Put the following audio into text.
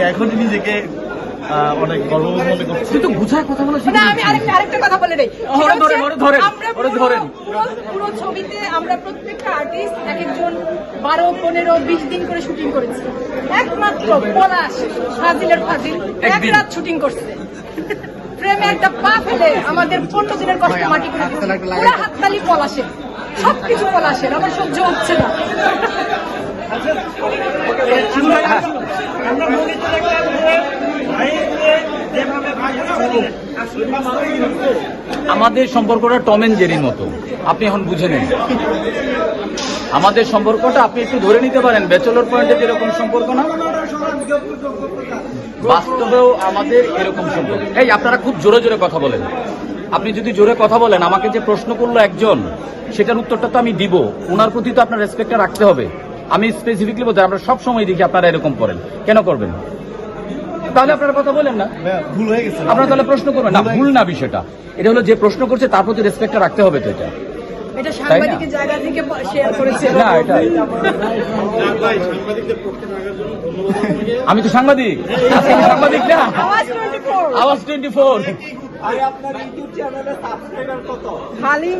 এখনই নিজেকে অনেক মনে করছি। কিন্তু বুঝায় কথা বলা না আমি আরেকটা আরেকটা কথা বলে নেই ওরে ধরেন, ওরে ধরেন, ওরে পুরো- পুরো- পুরো ছবিতে আমরা প্রত্যেকটা আর্টিস্ট এক একজন বারো পনেরো বিশ দিন করে শুটিং করেছি। একমাত্র পলাশ ফাজিলের ফাজিল এক রাত শুটিং করছে। ফ্রেমে একটা পা ফেলে আমাদের পনেরো দিনের কষ্ট মাটি করে। পুরো হাততালি পলাশের। সবকিছু পলাশের আমার সহ্য হচ্ছে না। আমাদের সম্পর্কটা টম এন্ড জেরির মতো। আপনি এখন বুঝে নেন। আমাদের সম্পর্কটা আপনি একটু ধরে নিতে পারেন ব্যাচেলর পয়েন্টে যেরকম সম্পর্ক না? বাস্তবেও আমাদের এরকম সম্পর্ক। এই, আপনারা খুব জোরে জোরে কথা বলেন। আপনি যদি জোরে কথা বলেন, আমাকে যে প্রশ্ন করল একজন, সেটার উত্তরটা তো আমি দিব। ওনার প্রতি তো আপনার রেসপেক্টটা রাখতে হবে। আমি স্পেসিফিকলি বলতে আমরা সব সময় দেখি আপনারা এরকম করেন। কেন করবেন? তাহলে আপনারা কথা বলেন না। ভাইয়া, ভুল হয়ে গেছে। আপনারা তাহলে প্রশ্ন করবেন না ভুল না বিষয়টা। এটা হলো যে প্রশ্ন করছে তার প্রতি রেসপেক্টটা রাখতে হবে তো এটা। এটা সাংবাদিকের জায়গা থেকে শেয়ার করেছে। না এটা আমি তো সাংবাদিক। সাংবাদিক না। আওয়াজ 24 আওয়াজ টোয়েন্টি ফোর খালি